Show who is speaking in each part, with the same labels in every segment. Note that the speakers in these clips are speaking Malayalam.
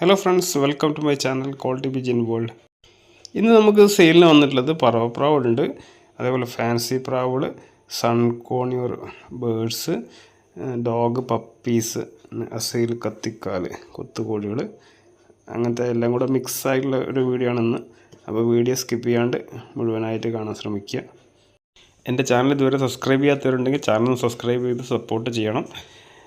Speaker 1: Hello friends welcome to my channel quality pigeon world ഇന്ന് നമുക്ക് സെയിലിന് വന്നിട്ടുള്ളത് പറവ പ്രാവുണ്ട് അതേപോലെ fancy പ്രാവുകൾ sun conure birds dog puppies aseel കത്തിക്കാൽ കൊത്തുകോഴികൾ അങ്ങനത്തെ എല്ലാം കൂടെ മിക്സ് ആയിട്ടുള്ള ഒരു വീഡിയോ ആണ് ഇന്ന്. അപ്പോൾ വീഡിയോ സ്കിപ്പ് ചെയ്യാണ്ട് മുഴുവനായിട്ട് കാണാൻ ശ്രമിക്കുക. എന്റെ ചാനൽ ഇതുവരെ സബ്സ്ക്രൈബ് ചെയ്യാത്തവരുണ്ടെങ്കിൽ ചാനൽ സബ്സ്ക്രൈബ് ചെയ്ത് സപ്പോർട്ട് ചെയ്യണം.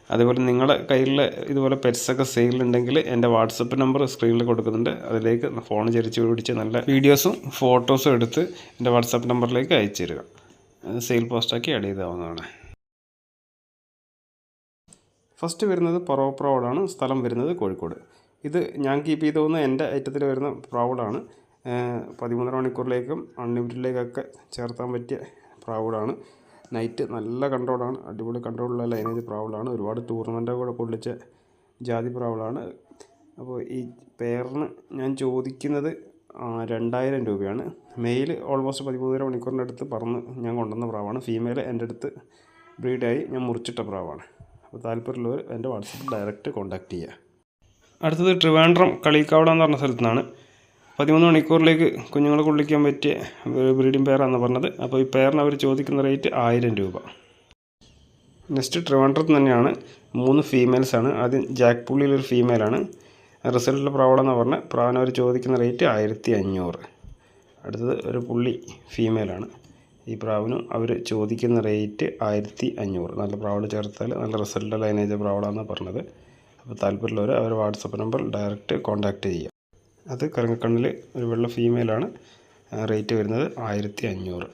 Speaker 1: അതുപോലെ നിങ്ങളുടെ കയ്യിൽ ഇതുപോലെ പെറ്റ്സൊക്കെ സെയിലുണ്ടെങ്കിൽ എന്റെ വാട്സപ്പ് നമ്പർ സ്ക്രീനിൽ കൊടുക്കുന്നുണ്ട്. അതിലേക്ക് ഫോൺ ചരിച്ച് പിടിച്ച് നല്ല വീഡിയോസും ഫോട്ടോസും എടുത്ത് എന്റെ വാട്സപ്പ് നമ്പറിലേക്ക് അയച്ചു തരിക. സെയിൽ പോസ്റ്റാക്കി ആഡ് ചെയ്താവുന്നതാണ്. ഫസ്റ്റ് വരുന്നത് പൊറോ പ്രാവഡാണ് സ്ഥലം വരുന്നത് കോഴിക്കോട്. ഇത് ഞാൻ കീപ്പ് ചെയ്ത് പോകുന്ന എന്റെ ഐറ്റത്തിൽ വരുന്ന പ്രൗഡാണ് പതിമൂന്നര മണിക്കൂറിലേക്കും അൺലിമിറ്റഡിലേക്കൊക്കെ ചേർത്താൻ പറ്റിയ പ്രാവുഡാണ് നൈറ്റ് നല്ല കൺട്രോളാണ്. അടിപൊളി കൺട്രോളുള്ള ലൈനേജ് പ്രാവളാണ് ഒരുപാട് ടൂർണമെന്റൊക്കെ കൂടെ പൊള്ളിച്ച ജാതി പ്രാവളാണ് അപ്പോൾ ഈ പേരിന് ഞാൻ ചോദിക്കുന്നത് രണ്ടായിരം രൂപയാണ്. മെയിൽ ഓൾമോസ്റ്റ് പതിമൂന്നര മണിക്കൂറിന്റെ അടുത്ത് പറന്ന് ഞാൻ കൊണ്ടുവന്ന പ്രാവാണ്. ഫീമെയിൽ എന്റെ അടുത്ത് ബ്രീഡായി ഞാൻ മുറിച്ചിട്ട പ്രാവാണ്. അപ്പോൾ താല്പര്യമുള്ളവർ എന്റെ വാട്സപ്പിൽ ഡയറക്റ്റ് കോൺടാക്റ്റ് ചെയ്യുക. അടുത്തത് ട്രിവാൻഡ്രം കളിക്കാവട എന്ന് പറഞ്ഞ സ്ഥലത്തു നിന്നാണ് പതിമൂന്ന് മണിക്കൂറിലേക്ക് കുഞ്ഞുങ്ങളെ കൊള്ളിക്കാൻ പറ്റിയ ബ്രീഡിംഗ് പെയറാണെന്ന് പറഞ്ഞത്. അപ്പോൾ ഈ പെയറിന് അവർ ചോദിക്കുന്ന റേറ്റ് ആയിരം രൂപ. നെക്സ്റ്റ് ട്രിവാൻഡ്രത്ത് തന്നെയാണ് മൂന്ന് ഫീമെയിൽസാണ്. ആദ്യം ജാക്ക് പുള്ളിയിലൊരു ഫീമെയിലാണ്. റിസൾട്ടിലെ പ്രാവളെന്ന് പറഞ്ഞാൽ പ്രാവിന് അവർ ചോദിക്കുന്ന റേറ്റ് ആയിരത്തി അഞ്ഞൂറ്. അടുത്തത് ഒരു പുള്ളി ഫീമെയിലാണ്. ഈ പ്രാവിനും അവർ ചോദിക്കുന്ന റേറ്റ് ആയിരത്തി അഞ്ഞൂറ്. നല്ല പ്രാവൾ ചേർത്താൽ നല്ല റിസൾട്ടുള്ള ലൈനേജ് പ്രാവളാണെന്ന് പറഞ്ഞത്. അപ്പോൾ താല്പര്യമുള്ളവർ അവർ വാട്സപ്പ് നമ്പർ ഡയറക്റ്റ് കോൺടാക്റ്റ് ചെയ്യുക. അത് കറങ്ങക്കണ്ണിൽ ഒരു വെള്ള ഫീമെയിലാണ് റേറ്റ് വരുന്നത് ആയിരത്തി അഞ്ഞൂറ്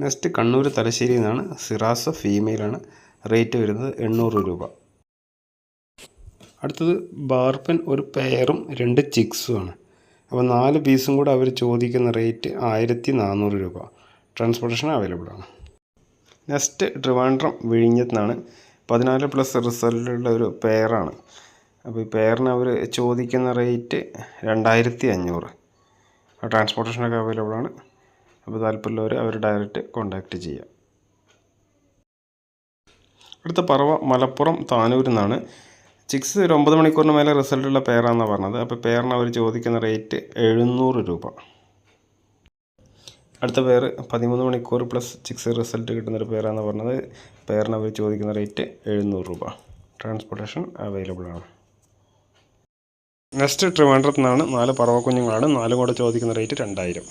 Speaker 1: നെക്സ്റ്റ് കണ്ണൂർ തലശ്ശേരിയിൽ നിന്നാണ് സിറാസ ഫീമെയിലാണ് റേറ്റ് വരുന്നത് എണ്ണൂറ് രൂപ. അടുത്തത് ബാർപ്പൻ ഒരു പെയറും രണ്ട് ചിക്സുമാണ് അപ്പോൾ നാല് പീസും കൂടെ അവർ ചോദിക്കുന്ന റേറ്റ് ആയിരത്തി നാനൂറ് രൂപ. ട്രാൻസ്പോർട്ടേഷൻ അവൈലബിൾ ആണ്. നെക്സ്റ്റ് ട്രിവാൻഡ്രം വിഴിഞ്ഞത്താണ് പതിനാല് പ്ലസ് റിസൾട്ടുള്ള ഒരു പെയറാണ് അപ്പോൾ ഈ പെയറിന് അവർ ചോദിക്കുന്ന റേറ്റ് രണ്ടായിരത്തി അഞ്ഞൂറ് ട്രാൻസ്പോർട്ടേഷനൊക്കെ അവൈലബിൾ ആണ്. അപ്പോൾ താല്പര്യമുള്ളവർ അവർ ഡയറക്റ്റ് കോൺടാക്റ്റ് ചെയ്യാം. അടുത്ത പറവ മലപ്പുറം താനൂരിൽ നിന്നാണ്. ചിക്സ് ഒരു ഒമ്പത് മണിക്കൂറിന് മേലെ റിസൾട്ടുള്ള പെയറാണെന്നാണ് പറഞ്ഞത്. അപ്പോൾ പെയറിന് അവർ ചോദിക്കുന്ന റേറ്റ് എഴുന്നൂറ് രൂപ. അടുത്ത പേർ പതിമൂന്ന് മണിക്കൂർ പ്ലസ് ചിക്സ് റിസൾട്ട് കിട്ടുന്നൊരു പേരാണെന്ന് പറഞ്ഞത്. പേരിന് അവർ ചോദിക്കുന്ന റേറ്റ് എഴുന്നൂറ് രൂപ. ട്രാൻസ്പോർട്ടേഷൻ അവൈലബിൾ ആണ്. നെക്സ്റ്റ് ട്രിവാൻഡ്രത്ത് നിന്നാണ് നാല് പറവ കുഞ്ഞുങ്ങളാണ് നാലും കൂടെ ചോദിക്കുന്ന റേറ്റ് രണ്ടായിരം.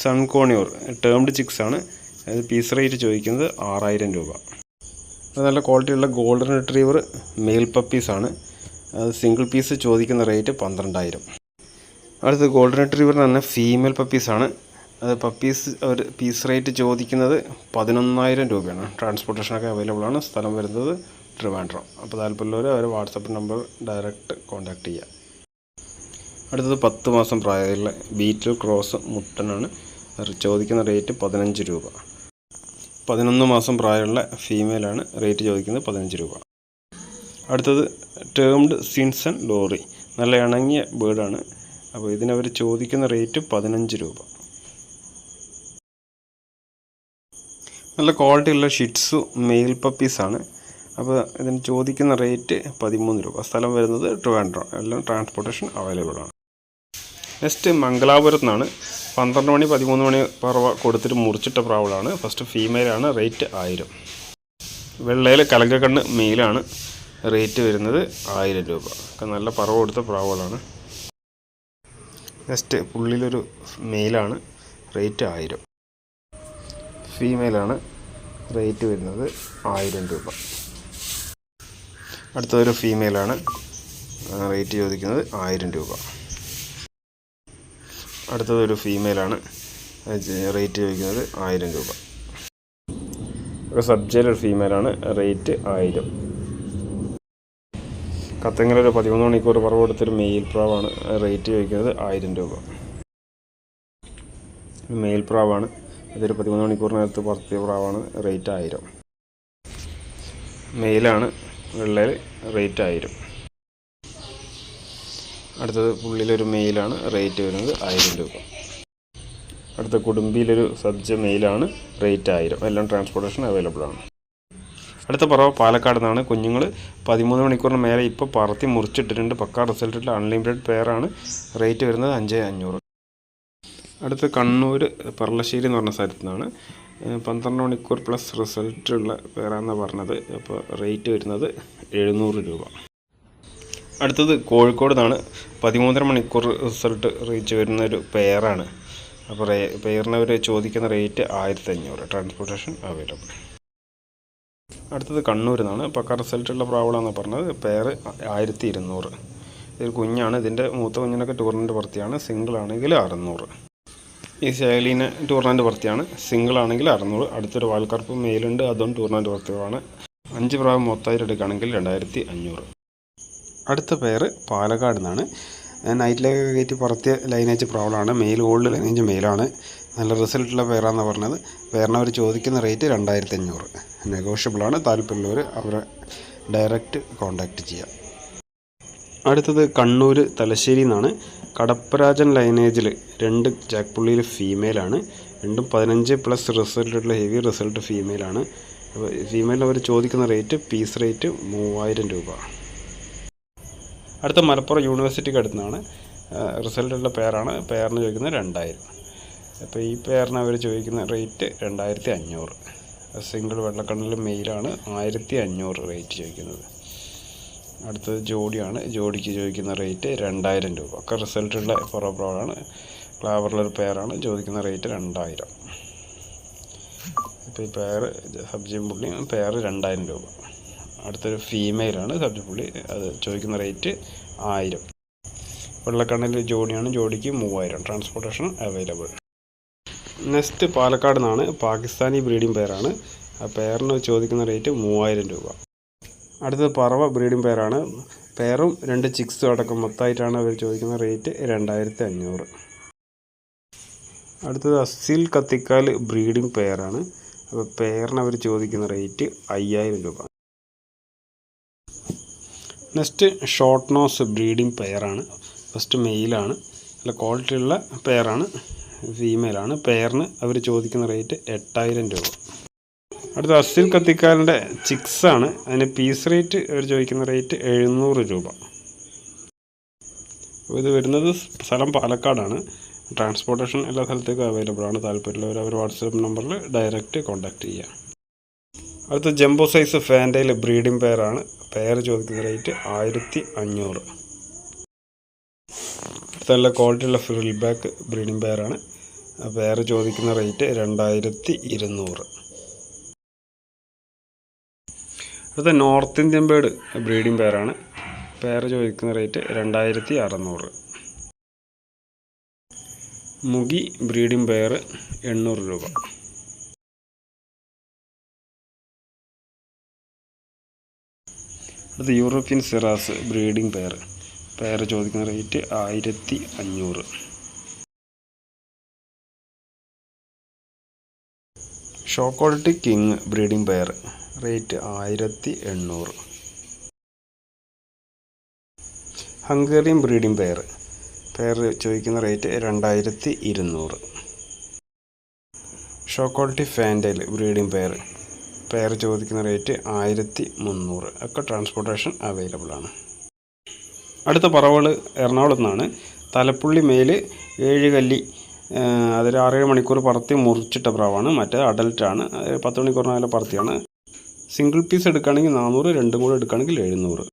Speaker 1: സൺകോണിയൂർ ടേംഡ് ചിക്സ് ആണ്. അത് പീസ് റേറ്റ് ചോദിക്കുന്നത് ആറായിരം രൂപ. അത് നല്ല ക്വാളിറ്റിയുള്ള ഗോൾഡൻ റിട്രീവർ മെയിൽ പപ്പീസാണ് അത് സിംഗിൾ പീസ് ചോദിക്കുന്ന റേറ്റ് പന്ത്രണ്ടായിരം. അടുത്ത് ഗോൾഡൻ റിട്രീവർ തന്നെ ഫീമെയിൽ പപ്പീസാണ് അത് പപ്പീസ് ഒരു പീസ് റേറ്റ് ചോദിക്കുന്നത് പതിനൊന്നായിരം രൂപയാണ്. ട്രാൻസ്പോർട്ടേഷനൊക്കെ അവൈലബിൾ ആണ്. സ്ഥലം വരുന്നത് ട്രിവാൻഡ്രം. അപ്പോൾ താല്പര്യമുള്ളവർ അവർ വാട്സപ്പ് നമ്പർ ഡയറക്റ്റ് കോൺടാക്റ്റ് ചെയ്യുക അടുത്തത് പത്ത് മാസം പ്രായമുള്ള ബീറ്റിൽ ക്രോസ് മുട്ടനാണ്. ചോദിക്കുന്ന റേറ്റ് പതിനഞ്ച് രൂപ. പതിനൊന്ന് മാസം പ്രായമുള്ള ഫീമെയിലാണ് റേറ്റ് ചോദിക്കുന്നത് പതിനഞ്ച് രൂപ. അടുത്തത് ടേംഡ് സിൻസൺ ലോറി. നല്ല ഇണങ്ങിയ ബേർഡാണ്. അപ്പോൾ ഇതിനവർ ചോദിക്കുന്ന റേറ്റ് പതിനഞ്ച് രൂപ. നല്ല ക്വാളിറ്റി ഉള്ള ഷിറ്റ്സു മെയിൽ പപ്പീസാണ്. അപ്പോൾ ഇതിന് ചോദിക്കുന്ന റേറ്റ് പതിമൂന്ന് രൂപ. സ്ഥലം വരുന്നത് ട്രിവാൻഡ്രം. എല്ലാം ട്രാൻസ്പോർട്ടേഷൻ അവൈലബിൾ ആണ് നെക്സ്റ്റ് മംഗലാപുരത്ത് നിന്നാണ് പന്ത്രണ്ട് മണി പതിമൂന്ന് മണി പറവ കൊടുത്തിട്ട് മുറിച്ചിട്ട പ്രാവളാണ്. ഫസ്റ്റ് ഫീമെയിലാണ് റേറ്റ് ആയിരം. വെള്ളയിൽ കലങ്കക്കണ്ണ് മെയിലാണ് റേറ്റ് വരുന്നത് ആയിരം രൂപ. ഒക്കെ നല്ല പറവ കൊടുത്ത പ്രാവുകളാണ്. നെക്സ്റ്റ് പുള്ളിയിലൊരു മെയിലാണ് റേറ്റ് ആയിരം. ഫീമെയിലാണ് റേറ്റ് വരുന്നത് ആയിരം രൂപ. അടുത്തൊരു ഫീമെയിലാണ് റേറ്റ് ചോദിക്കുന്നത് ആയിരം രൂപ. അടുത്തതൊരു ഫീമെയിലാണ് റേറ്റ് ചോദിക്കുന്നത് ആയിരം രൂപ. ഒരു സബ്ജയിലൊരു ഫീമെയിലാണ് റേറ്റ് ആയിരം. കത്തങ്ങലൊരു പതിമൂന്ന് മണിക്കൂർ പറവ് കൊടുത്തൊരു മെയിൽ പ്രാവാണ്. റേറ്റ് ചോദിക്കുന്നത് ആയിരം രൂപ. മെയിൽ പ്രാവാണ്. ഇതൊരു പതിമൂന്ന് മണിക്കൂറിനകത്ത് പറത്തിയ പ്രാവാണ്. റേറ്റ് ആയിരം. മെയിലാണ് വെള്ളയിൽ റേറ്റ് ആയിരം. അടുത്തത് പുള്ളിയിലൊരു മെയിലാണ് റേറ്റ് വരുന്നത് ആയിരം രൂപ. അടുത്ത കുടുംബിയിലൊരു സബ്ജ മെയിലാണ് റേറ്റ് ആയിരം. എല്ലാം ട്രാൻസ്പോർട്ടേഷൻ അവൈലബിൾ ആണ്. അടുത്ത പറവ പാലക്കാട് നിന്നാണ്. കുഞ്ഞുങ്ങൾ പതിമൂന്ന് മണിക്കൂറിന് മേലെ ഇപ്പോൾ പറത്തി മുറിച്ചിട്ടിട്ടുണ്ട്. പക്കാ റിസൾട്ടിൽ അൺലിമിറ്റഡ് പെയറാണ് റേറ്റ് വരുന്നത് അഞ്ച് അഞ്ഞൂറ്. അടുത്ത് കണ്ണൂർ പറളശ്ശേരി എന്ന് പറഞ്ഞ സ്ഥലത്തു നിന്നാണ്. പന്ത്രണ്ട് മണിക്കൂർ പ്ലസ് റിസൾട്ടുള്ള പേരാന്നാണ് പറഞ്ഞത്. അപ്പോൾ റേറ്റ് വരുന്നത് എഴുന്നൂറ് രൂപ. അടുത്തത് കോഴിക്കോട് നിന്നാണ് പതിമൂന്നര മണിക്കൂർ റിസൾട്ട് റീച്ച് വരുന്ന ഒരു പെയറാണ് അപ്പോൾ റേ പെയറിന് ചോദിക്കുന്ന റേറ്റ് ആയിരത്തി അഞ്ഞൂറ് ട്രാൻസ്പോർട്ടേഷൻ അവൈലബിൾ. അടുത്തത് കണ്ണൂർ നിന്നാണ് പക്ക റിസൾട്ടുള്ള പ്രാവളാണെന്ന് പറഞ്ഞത്. പെയർ ആയിരത്തി ഇരുന്നൂറ് ഇതൊരു കുഞ്ഞാണ്. ഇതിന്റെ മൂത്ത കുഞ്ഞിനൊക്കെ ടൂർണമെന്റ് ഭർത്തിയാണ്. സിംഗിൾ ആണെങ്കിൽ അറുന്നൂറ്. ഈ ശൈലീന ടൂർണമെന്റ് ഭർത്തിയാണ്. സിംഗിൾ ആണെങ്കിൽ അറുന്നൂറ്. അടുത്തൊരു വാൽക്കറുപ്പ് മെയിലുണ്ട് അതും ടൂർണമെന്റ് ഭർത്തിയാണ് അഞ്ച് പ്രാവ് മൊത്തമായിട്ട് എടുക്കുകയാണെങ്കിൽ രണ്ടായിരത്തി അഞ്ഞൂറ് അടുത്ത പേര് പാലക്കാട് നിന്നാണ്. നൈറ്റിലേക്ക് കയറ്റി പുറത്ത് ലൈനേജ് പ്രോബ്ലമാണ് മെയിൽ ഓൾഡ് ലൈനേജ് മെയിലാണ് നല്ല റിസൾട്ടുള്ള പേരാണെന്ന് പറഞ്ഞത്. പേരിന് അവർ ചോദിക്കുന്ന റേറ്റ് രണ്ടായിരത്തി അഞ്ഞൂറ് നെഗോഷ്യബിളാണ് താല്പര്യമുള്ളവർ അവരെ ഡയറക്റ്റ് കോൺടാക്റ്റ് ചെയ്യാം. അടുത്തത് കണ്ണൂർ തലശ്ശേരി നിന്നാണ്. കടപ്പരാജൻ ലൈനേജിൽ രണ്ട് ജാക്പുള്ളിയിൽ ഫീമെയിലാണ് രണ്ടും പതിനഞ്ച് പ്ലസ് റിസൾട്ടുള്ള ഹെവി റിസൾട്ട് ഫീമെയിലാണ് ഫീമെയിൽ അവർ ചോദിക്കുന്ന റേറ്റ് പീസ് റേറ്റ് മൂവായിരം രൂപ. അടുത്ത മലപ്പുറം യൂണിവേഴ്സിറ്റിക്ക് അടുത്താണ് റിസൾട്ടുള്ള പേരാണ് പേരിന് ചോദിക്കുന്നത് രണ്ടായിരം. അപ്പോൾ ഈ പേരിന് അവർ ചോദിക്കുന്ന റേറ്റ് രണ്ടായിരത്തി അഞ്ഞൂറ് സിംഗിൾ വെള്ളക്കണ്ണിൽ മെയിലാണ് ആയിരത്തി അഞ്ഞൂറ് റേറ്റ് ചോദിക്കുന്നത്. അടുത്തത് ജോഡിയാണ്. ജോഡിക്ക് ചോദിക്കുന്ന റേറ്റ് രണ്ടായിരം രൂപ. ഒക്കെ റിസൾട്ടുള്ള പുറപ്രോളാണ് ക്ലാവറിലൊരു പേരാണ് ചോദിക്കുന്ന റേറ്റ് രണ്ടായിരം. ഇപ്പോൾ ഈ പേര് സബ്ജിയും പുള്ളിയും പേര് രണ്ടായിരം രൂപ. അടുത്തൊരു ഫീമെയിലാണ് സബ്ജി പുള്ളി. അത് ചോദിക്കുന്ന റേറ്റ് ആയിരം. വെള്ളക്കണ്ണിൽ ജോഡിയാണ്. ജോഡിക്ക് മൂവായിരം. ട്രാൻസ്പോർട്ടേഷൻ അവൈലബിൾ നെക്സ്റ്റ് പാലക്കാട് നിന്നാണ് പാകിസ്ഥാനി ബ്രീഡിംഗ് പെയറാണ് ആ പെയറിന് ചോദിക്കുന്ന റേറ്റ് മൂവായിരം രൂപ. അടുത്തത് പറവ ബ്രീഡിംഗ് പെയറാണ് പെയറും രണ്ട് ചിക്സും അടക്കം മൊത്തമായിട്ടാണ് അവർ ചോദിക്കുന്ന റേറ്റ് രണ്ടായിരത്തി അഞ്ഞൂറ് അടുത്തത് അസിൽ കത്തിക്കാൽ ബ്രീഡിംഗ് പെയറാണ് അപ്പോൾ പെയറിന് അവർ ചോദിക്കുന്ന റേറ്റ് അയ്യായിരം രൂപ. നെക്സ്റ്റ് ഷോർട്ട് നോസ് ബ്രീഡിംഗ് പെയറാണ് ഫസ്റ്റ് മെയിലാണ് നല്ല ക്വാളിറ്റി ഉള്ള പെയറാണ് ഫീമെയിലാണ് പെയറിന് അവർ ചോദിക്കുന്ന റേറ്റ് എട്ടായിരം രൂപ. അടുത്ത അസിൽ കത്തിക്കാലിന്റെ ചിക്സാണ് അതിന് പീസ് റേറ്റ് അവർ ചോദിക്കുന്ന റേറ്റ് എഴുന്നൂറ് രൂപ. ഇത് വരുന്നത് സ്ഥലം പാലക്കാടാണ്. ട്രാൻസ്പോർട്ടേഷൻ എല്ലാ സ്ഥലത്തേക്കും അവൈലബിൾ ആണ്. താല്പര്യമുള്ളവർ അവർ വാട്സപ്പ് നമ്പറിൽ ഡയറക്റ്റ് കോൺടാക്റ്റ് ചെയ്യുക അടുത്ത ജംബോ സൈസ് ഫാന്റയിൽ ബ്രീഡിംഗ് പെയറാണ്. പെയർ ചോദിക്കുന്ന റേറ്റ് ആയിരത്തി അഞ്ഞൂറ്. നല്ല ക്വാളിറ്റിയുള്ള ഫ്രിൽ ബാക്ക് ബ്രീഡിംഗ് പെയറാണ്. പെയർ ചോദിക്കുന്ന റേറ്റ് രണ്ടായിരത്തി ഇരുന്നൂറ്. അടുത്ത നോർത്ത് ഇന്ത്യൻ ബേർഡ് ബ്രീഡിംഗ് പെയറാണ്. പെയർ ചോദിക്കുന്ന റേറ്റ് രണ്ടായിരത്തി അറുന്നൂറ്. മുഗി ബ്രീഡിംഗ് പെയർ എണ്ണൂറ് രൂപ. അടുത്ത European shiraz breeding pair. Pair ചോദിക്കുന്ന റേറ്റ് ആയിരത്തി അഞ്ഞൂറ്. Show quality king breeding pair rate ആയിരത്തി എണ്ണൂറ്. ഹംഗേറിയൻ ബ്രീഡിംഗ് പെയർ പെയർ ചോദിക്കുന്ന റേറ്റ് രണ്ടായിരത്തി ഇരുന്നൂറ്. Show quality fantail breeding pair pair ചോദിക്കുന്ന റേറ്റ് ആയിരത്തി മുന്നൂറ്. ഒക്കെ ട്രാൻസ്പോർട്ടേഷൻ അവൈലബിൾ ആണ്. അടുത്ത പറവകൾ എറണാകുളത്ത് നിന്നാണ്. തലപ്പുള്ളി മേൽ ഏഴ് കല്ലി അതൊരു ആറേഴ് മണിക്കൂർ പറത്തി മുറിച്ചിട്ട പ്രാവാണ്. മറ്റേ അഡൽട്ടാണ് പത്ത് മണിക്കൂറിന് മേലെ പറത്തിയാണ്. സിംഗിൾ പീസ് എടുക്കുകയാണെങ്കിൽ നാനൂറ് രണ്ടും കൂടെ എടുക്കുകയാണെങ്കിൽ എഴുന്നൂറ്.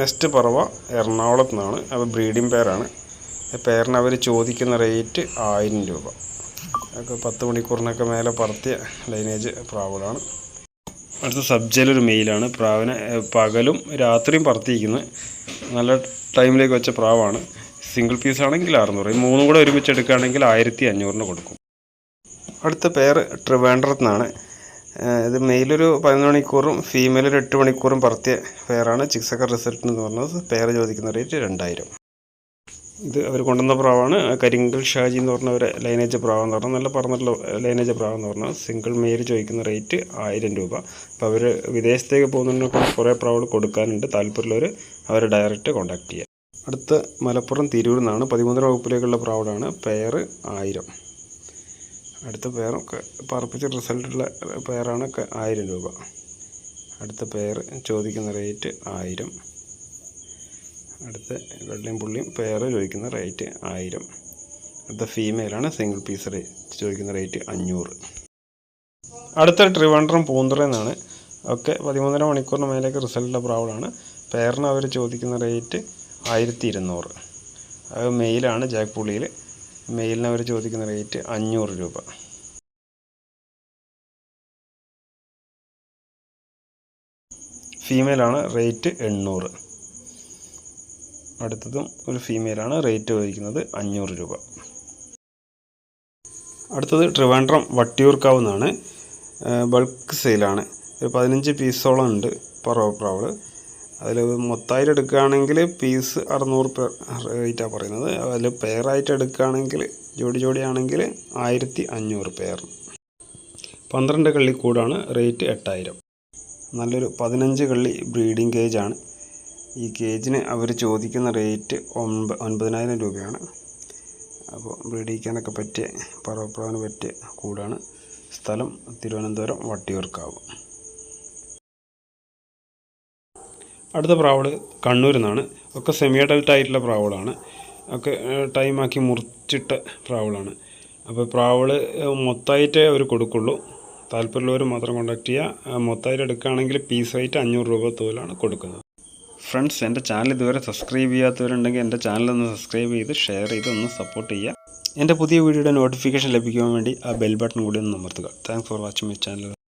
Speaker 1: നെക്സ്റ്റ് പറവ എറണാകുളത്ത് നിന്നാണ്. അപ്പോൾ ബ്രീഡിംഗ് പെയറാണ് പെയറിന് അവർ ചോദിക്കുന്ന റേറ്റ് ആയിരം രൂപ. ഒക്കെ പത്ത് മണിക്കൂറിനൊക്കെ മേലെ പറത്തിയ ലൈനേജ് പ്രാവുകളാണ്. അടുത്ത സബ്ജയിലൊരു മെയിലാണ് പ്രാവിനെ പകലും രാത്രിയും പറത്തിയിരിക്കുന്നത് നല്ല ടൈമിലേക്ക് വെച്ച പ്രാവാണ്. സിംഗിൾ പീസ് ആണെങ്കിൽ അറുന്നൂറ്. ഈ മൂന്നും കൂടെ ഒരുമിച്ച് എടുക്കുകയാണെങ്കിൽ ആയിരത്തി അഞ്ഞൂറിന് കൊടുക്കും. അടുത്ത പേര് ട്രിവാൻഡ്രത്തിനാണ് ഇത് മെയിലൊരു പതിനൊന്ന് മണിക്കൂറും ഫീമെയിൽ ഒരു എട്ട് മണിക്കൂറും പറത്തിയ പേരാണ് ചിക്സക്കർ റിസൾട്ട് എന്ന് പറഞ്ഞത് പേര് ചോദിക്കുന്ന റേറ്റ് രണ്ടായിരം. ഇത് അവർ കൊണ്ടുവന്ന പ്രാവാണ്. കരിങ്കൽ ഷാജി എന്ന് പറഞ്ഞ ഒരു ലൈനേജ് പ്രാവെന്ന് പറഞ്ഞാൽ നല്ല പറഞ്ഞിട്ടുള്ള ലൈനേജ് പ്രാവെന്ന് പറഞ്ഞാൽ സിംഗിൾ മെയിൽ ചോദിക്കുന്ന റേറ്റ് ആയിരം രൂപ. അപ്പോൾ അവർ വിദേശത്തേക്ക് പോകുന്നതിനൊക്കെ കുറേ പ്രാവുകൾ കൊടുക്കാനുണ്ട്. താല്പര്യമുള്ളവർ അവരെ ഡയറക്റ്റ് കോൺടാക്ട് ചെയ്യുക അടുത്ത മലപ്പുറം തിരൂരിൽ നിന്നാണ് പതിമൂന്നര വകുപ്പിലേക്കുള്ള പ്രാവഡാണ് പെയർ ആയിരം. അടുത്ത പെയറൊക്കെ പറപ്പിച്ച റിസൾട്ടുള്ള പെയറാണ് ആയിരം രൂപ. അടുത്ത പെയർ ചോദിക്കുന്ന റേറ്റ് ആയിരം. അടുത്ത വെള്ളയും പുള്ളിയും പെയർ ചോദിക്കുന്ന റേറ്റ് ആയിരം. അടുത്ത ഫീമെയിലാണ് സിംഗിൾ പീസ് റേറ്റ് ചോദിക്കുന്ന റേറ്റ് അഞ്ഞൂറ്. അടുത്ത ട്രിവാൻഡ്രം പൂന്തുറ എന്നാണ്. ഒക്കെ പതിമൂന്നര മണിക്കൂറിന് മേലേക്ക് റിസൾട്ട് പ്രാവളാണ് പെയറിന് അവർ ചോദിക്കുന്ന റേറ്റ് ആയിരത്തി ഇരുന്നൂറ് അത് മെയിലാണ് ജാക്ക് പുള്ളിയിൽ മെയിലിന് അവർ ചോദിക്കുന്ന റേറ്റ് അഞ്ഞൂറ് രൂപ. ഫീമെയിലാണ് റേറ്റ് എണ്ണൂറ്. അടുത്തതും ഒരു ഫീമെയിലാണ് റേറ്റ് ചോദിക്കുന്നത് അഞ്ഞൂറ് രൂപ. അടുത്തത് ട്രിവാൻഡ്രം വട്ടിയൂർക്കാവ് നിന്നാണ് ബൾക്ക് സെയിലാണ് ഒരു പതിനഞ്ച് പീസോളം ഉണ്ട് പറവപ്രാവൾ അതിൽ മൊത്തമായിട്ട് എടുക്കുകയാണെങ്കിൽ പീസ് അറുന്നൂറ് പേർ റേറ്റാണ് പറയുന്നത്. അതിൽ പെയറായിട്ട് എടുക്കുകയാണെങ്കിൽ ജോഡി ജോഡിയാണെങ്കിൽ ആയിരത്തി അഞ്ഞൂറ് പെയർ പന്ത്രണ്ട് കള്ളി കൂടാണ്. റേറ്റ് എട്ടായിരം. നല്ലൊരു പതിനഞ്ച് കള്ളി ബ്രീഡിംഗ് കേജാണ് ഈ കേജിന് അവർ ചോദിക്കുന്ന റേറ്റ് ഒൻപ ഒൻപതിനായിരം രൂപയാണ്. അപ്പോൾ ബ്രീഡിക്കാനൊക്കെ പറ്റിയ പറവപ്പുറവിന് പറ്റിയ കൂടാണ്. സ്ഥലം തിരുവനന്തപുരം വട്ടിയൂർക്കാവ്. അടുത്ത പ്രാവൾ കണ്ണൂരിൽ നിന്നാണ്. ഒക്കെ സെമി അഡൽട്ട് ആയിട്ടുള്ള പ്രാവളാണ്. ഒക്കെ ടൈമാക്കി മുറിച്ചിട്ട പ്രാവളാണ്. അപ്പോൾ പ്രാവൾ മൊത്തമായിട്ടേ അവർ കൊടുക്കുള്ളൂ. താല്പര്യമുള്ളവർ മാത്രം കോൺടാക്ട് ചെയ്യുക. മൊത്തമായിട്ട് എടുക്കുകയാണെങ്കിൽ പീസ് റേറ്റ് അഞ്ഞൂറ് രൂപ തോലാണ് കൊടുക്കുന്നത്. ഫ്രണ്ട്സ് എന്റെ ചാനൽ ഇതുവരെ സബ്സ്ക്രൈബ് ചെയ്യാത്തവരുണ്ടെങ്കിൽ എന്റെ ചാനൽ ഒന്ന് സബ്സ്ക്രൈബ് ചെയ്ത് ഷെയർ ചെയ്ത് ഒന്ന് സപ്പോർട്ട് ചെയ്യുക. എന്റെ പുതിയ വീഡിയോയുടെ നോട്ടിഫിക്കേഷൻ ലഭിക്കാൻ വേണ്ടി ആ ബെൽ ബട്ടൺ കൂടി ഒന്ന് അമർത്തുക. Thanks for watching my channel